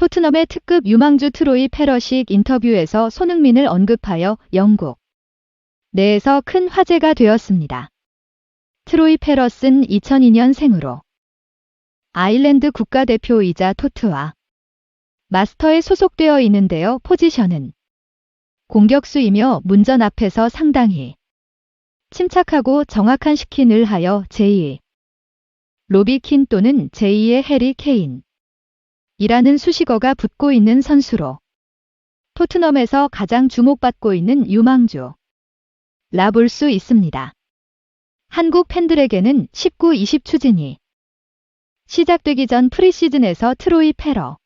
토트넘의 특급 유망주 트로이 페러식 인터뷰에서 손흥민을 언급하여 영국 내에서 큰 화제가 되었습니다. 트로이 페러슨 2002년 생으로 아일랜드 국가대표이자 토트와 마스터에 소속되어 있는데요. 포지션은 공격수이며 문전 앞에서 상당히 침착하고 정확한 시킨을 하여 제2 로비킨 또는 제2의 해리 케인 이라는 수식어가 붙고 있는 선수로 토트넘에서 가장 주목받고 있는 유망주 라 볼 수 있습니다. 한국 팬들에게는 19-20 추진이 시작되기 전 프리시즌에서 트로이 페러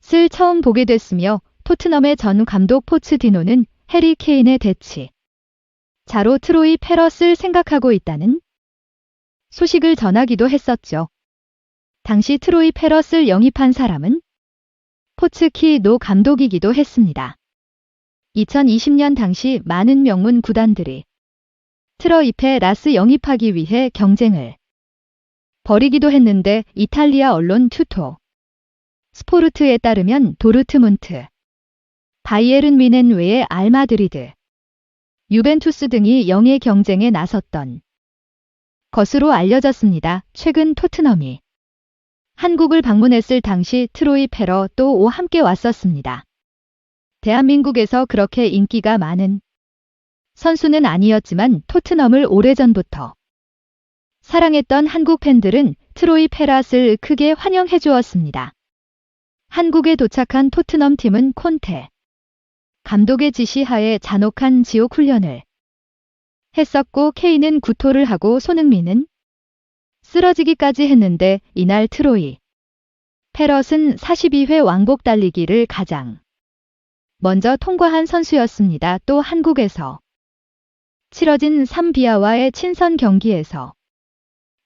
쓸 처음 보게 됐으며 토트넘의 전 감독 포츠디노는 해리 케인의 대치 자로 트로이 페럿을 생각하고 있다는 소식을 전하기도 했었죠. 당시 트로이 페럿을 영입한 사람은 포츠키 노 감독이기도 했습니다. 2020년 당시 많은 명문 구단들이 트로이페 라스 영입하기 위해 경쟁을 벌이기도 했는데 이탈리아 언론 튜토 스포르트에 따르면 도르트문트, 바이에른 미넨 외에 알마드리드, 유벤투스 등이 영예 경쟁에 나섰던 것으로 알려졌습니다. 최근 토트넘이 한국을 방문했을 당시 트로이 페러 또 오 함께 왔었습니다. 대한민국에서 그렇게 인기가 많은 선수는 아니었지만 토트넘을 오래전부터 사랑했던 한국 팬들은 트로이 페랏을 크게 환영해 주었습니다. 한국에 도착한 토트넘 팀은 콘테 감독의 지시하에 잔혹한 지옥 훈련을 했었고 케인은 구토를 하고 손흥민은 쓰러지기까지 했는데 이날 트로이 페럿은 42회 왕복 달리기를 가장 먼저 통과한 선수였습니다. 또 한국에서 치러진 삼비아와의 친선 경기에서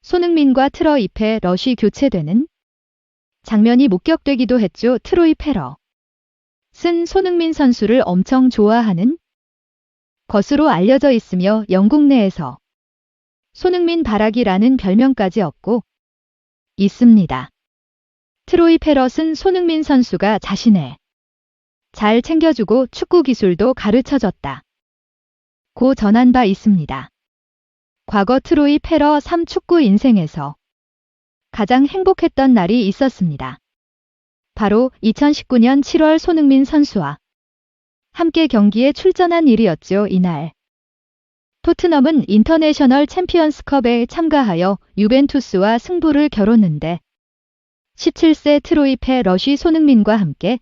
손흥민과 트로이페 러쉬 교체되는 장면이 목격되기도 했죠. 트로이 페러. 쓴 손흥민 선수를 엄청 좋아하는 것으로 알려져 있으며 영국 내에서 손흥민 바라기라는 별명까지 얻고 있습니다. 트로이 페럿은 손흥민 선수가 자신의 잘 챙겨주고 축구 기술도 가르쳐줬다. 고 전한 바 있습니다. 과거 트로이 페러 3 축구 인생에서 가장 행복했던 날이 있었습니다. 바로 2019년 7월 손흥민 선수와 함께 경기에 출전한 일이었죠. 이날. 토트넘은 인터내셔널 챔피언스컵에 참가하여 유벤투스와 승부를 겨뤘는데 17세 트로이 페 러쉬 손흥민과 함께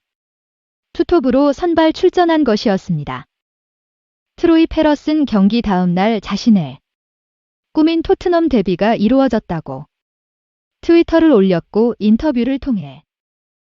투톱으로 선발 출전한 것이었습니다. 트로이 페럿은 경기 다음 날 자신의 꿈인 토트넘 데뷔가 이루어졌다고 트위터를 올렸고 인터뷰를 통해